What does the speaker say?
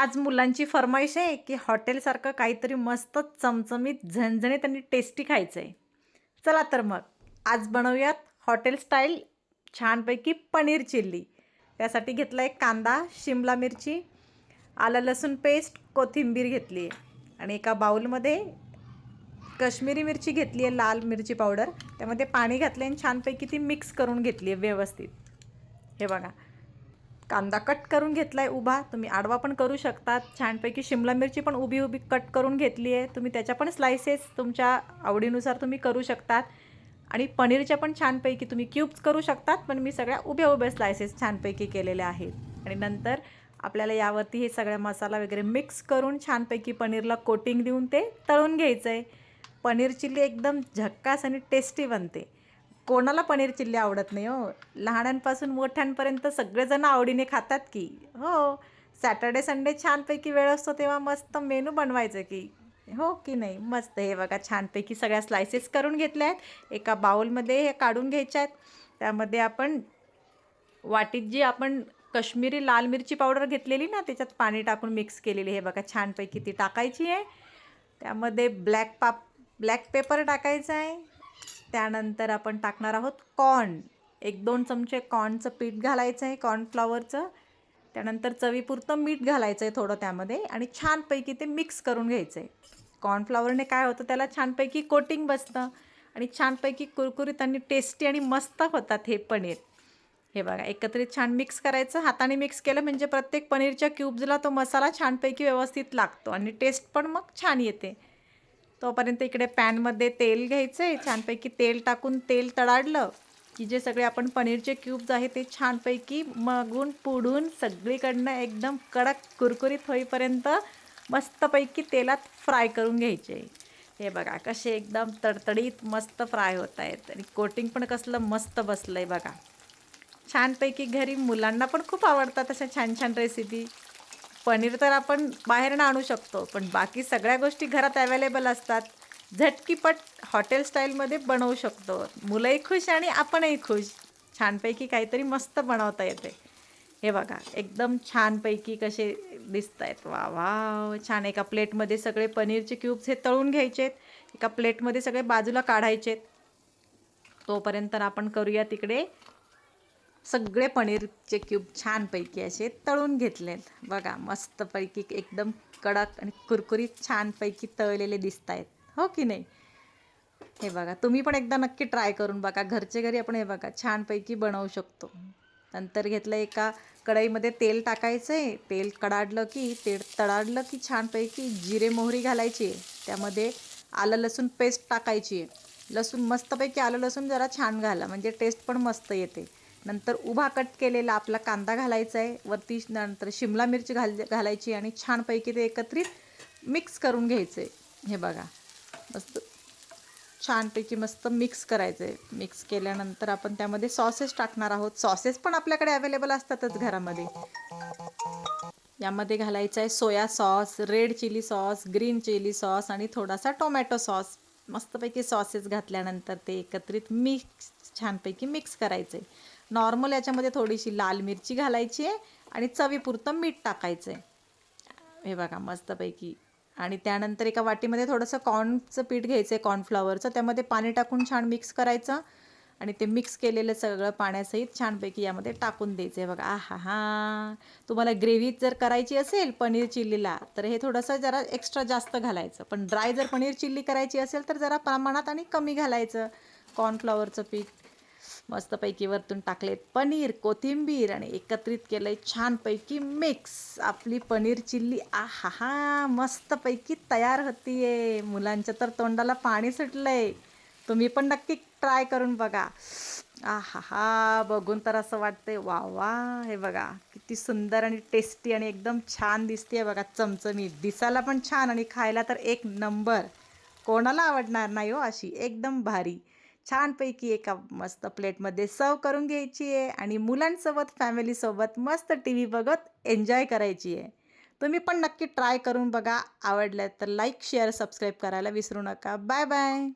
आज मुलांची फरमाईश आहे की हॉटेलसारखं काहीतरी मस्त चमचमीत झणझणीत आणि टेस्टी खायचं आहे चला तर मग आज बनवूयात हॉटेल स्टाईल छानपैकी पनीर चिल्ली. त्यासाठी घेतला आहे कांदा शिमला मिरची आलं लसूण पेस्ट कोथिंबीर घेतली आहे आणि एका बाऊलमध्ये कश्मीरी मिरची घेतली आहे लाल मिरची पावडर. त्यामध्ये पाणी घातले आणि छानपैकी ती मिक्स करून घेतली आहे व्यवस्थित. हे बघा कांदा कट करून घेतला आहे उभा. तुम्ही आडवा पण करू शकतात. छानपैकी शिमला मिरची पण उभी उभी कट करून घेतली आहे. तुम्ही त्याच्या पण स्लायसेस तुमच्या आवडीनुसार तुम्ही करू शकतात. आणि पनीरच्या पण छानपैकी तुम्ही क्यूब्स करू शकतात. पण मी सगळ्या उभ्या उभ्या स्लायसेस छानपैकी केलेल्या आहेत. आणि नंतर आपल्याला यावरती हे सगळ्या मसाला वगैरे मिक्स करून छानपैकी पनीरला कोटिंग देऊन ते तळून घ्यायचं आहे पनीर चिल्ली एकदम झक्कास आणि टेस्टी बनते. कोणाला पनीर चिल्ली आवडत नाही हो. लहानांपासून मोठ्यांपर्यंत सगळेजण आवडीने खातात की. हो सॅटर्डे संडे छानपैकी वेळ असतो तेव्हा मस्त मेनू बनवायचं की. हो की नाही? मस्त हे बघा छानपैकी सगळ्या स्लायसेस करून घेतल्या आहेत. एका बाउलमध्ये हे काढून घ्यायच्या आहेत. त्यामध्ये आपण वाटीत जी आपण कश्मीरी लाल मिरची पावडर घेतलेली ना त्याच्यात पाणी टाकून मिक्स केलेली हे बघा छानपैकी ती टाकायची आहे. त्यामध्ये ब्लॅक पाप ब्लॅक पेपर टाकायचं आहे. त्यानंतर आपण टाकणार आहोत कॉर्न. एक दोन चमचे कॉर्नचं पीठ घालायचं आहे कॉर्नफ्लॉवरचं त्यानंतर चवीपुरतं मीठ घालायचं आहे थोडं त्यामध्ये आणि छानपैकी ते मिक्स करून घ्यायचं आहे कॉर्नफ्लॉवरने काय होतं त्याला छानपैकी कोटिंग बसतं आणि छानपैकी कुरकुरीत आणि टेस्टी आणि मस्त होतात हे पनीर. हे बघा एकत्रित छान मिक्स करायचं. हाताने मिक्स केलं म्हणजे प्रत्येक पनीरच्या क्यूब्जला तो मसाला छानपैकी व्यवस्थित लागतो आणि टेस्ट पण मग छान येते. तोपर्यंत इकडे पॅनमध्ये तेल घ्यायचं आहे छानपैकी तेल टाकून तेल तडाडलं की जे सगळे आपण पनीरचे क्यूब्स आहे ते छानपैकी मगून पुडून सगळीकडनं एकदम कडक कुरकुरीत होईपर्यंत मस्तपैकी तेलात फ्राय करून घ्यायचे. हे बघा कसे एकदम तडतडीत मस्त फ्राय होत आहेत आणि कोटिंग पण कसलं मस्त बसलं आहे बघा. छानपैकी घरी मुलांना पण खूप आवडतात अशा छान छान रेसिपी. पनीर तर आपण बाहेरनं आणू शकतो पण बाकी सगळ्या गोष्टी घरात अवेलेबल असतात. झटकीपट हॉटेल स्टाईलमध्ये बनवू शकतो. मुलंही खुश आणि आपणही खुश. छानपैकी काहीतरी मस्त बनवता येते. हे बघा एकदम छानपैकी कसे दिसत आहेत वा वा छान. एका प्लेटमध्ये सगळे पनीरचे क्यूब्स हे तळून घ्यायचेत. एका प्लेटमध्ये सगळे बाजूला काढायचेत. तोपर्यंत आपण करूया तिकडे सगळे पनीरचे क्यूब छानपैकी असे तळून घेतलेत. बघा मस्तपैकी एकदम कडक आणि कुरकुरीत छानपैकी तळलेले दिसत आहेत हो की नाही? हे बघा तुम्ही पण एकदा नक्की ट्राय करून बघा. घरचे घरी आपण हे बघा छानपैकी बनवू शकतो. नंतर घेतलं एका कढईमध्ये तेल टाकायचं आहे तेल कडाडलं की तेल तडाडलं की छानपैकी जिरे मोहरी घालायची. आहे त्यामध्ये आलं लसूण पेस्ट टाकायची. आहे लसूण मस्तपैकी आलं लसूण जरा छान घाला. म्हणजे टेस्ट पण मस्त येते. नंतर उभा कट केलेला आपला कांदा घालायचा आहे वरती नंतर शिमला मिरची घाल घालायची आणि छानपैकी ते एकत्रित मिक्स करून घ्यायचं आहे हे बघा मस्त छानपैकी मस्त मिक्स करायचं आहे मिक्स केल्यानंतर आपण त्यामध्ये सॉसेस टाकणार आहोत. सॉसेस पण आपल्याकडे अवेलेबल असतातच घरामध्ये. यामध्ये घालायचं आहे soya sauce red chilli sauce green chilli sauce आणि थोडासा टोमॅटो सॉस मस्तपैकी सॉसेस घातल्यानंतर ते एकत्रित मिक्स छानपैकी मिक्स करायचं आहे नॉर्मल याच्यामध्ये थोडीशी लाल मिरची घालायची आहे आणि चवीपुरतं मीठ टाकायचं आहे हे बघा मस्तपैकी. आणि त्यानंतर एका वाटीमध्ये थोडंसं कॉर्नचं पीठ घ्यायचं आहे कॉर्नफ्लॉवरचं त्यामध्ये पाणी टाकून छान मिक्स करायचं. आणि ते मिक्स केलेलं सगळं पाण्यासहित छानपैकी यामध्ये टाकून द्यायचं आहे बघा आहा हा तुम्हाला ग्रेव्ही जर करायची असेल पनीर चिल्लीला तर हे थोडंसं जरा एक्स्ट्रा जास्त घालायचं. पण ड्राय जर पनीर चिल्ली करायची असेल तर जरा प्रमाणात आणि कमी घालायचं. कॉर्नफ्लॉवरचं पीठ मस्तपैकी वरतून टाकलेत पनीर कोथिंबीर आणि एकत्रित केलं आहे छानपैकी मिक्स आपली पनीर चिल्ली आहा हा मस्तपैकी तयार होती आहे मुलांच्या तर तोंडाला पाणी सुटलं आहे तुम्ही पण नक्की ट्राय करून बघा. आहा हा बघून तर असं वाटतंय वा वा हे बघा किती सुंदर आणि टेस्टी आणि एकदम छान दिसते बघा चमचमीत. दिसायला पण छान आणि खायला तर एक नंबर. कोणाला आवडणार नाही हो अशी एकदम भारी. छानपैकी एका मस्त प्लेटमध्ये सर्व करून घ्यायची आहे आणि मुलांसोबत फॅमिलीसोबत मस्त टी व्ही बघत एन्जॉय करायची आहे तुम्ही पण नक्की ट्राय करून बघा. आवडलं तर लाईक शेअर सबस्क्राईब करायला विसरू नका. Bye bye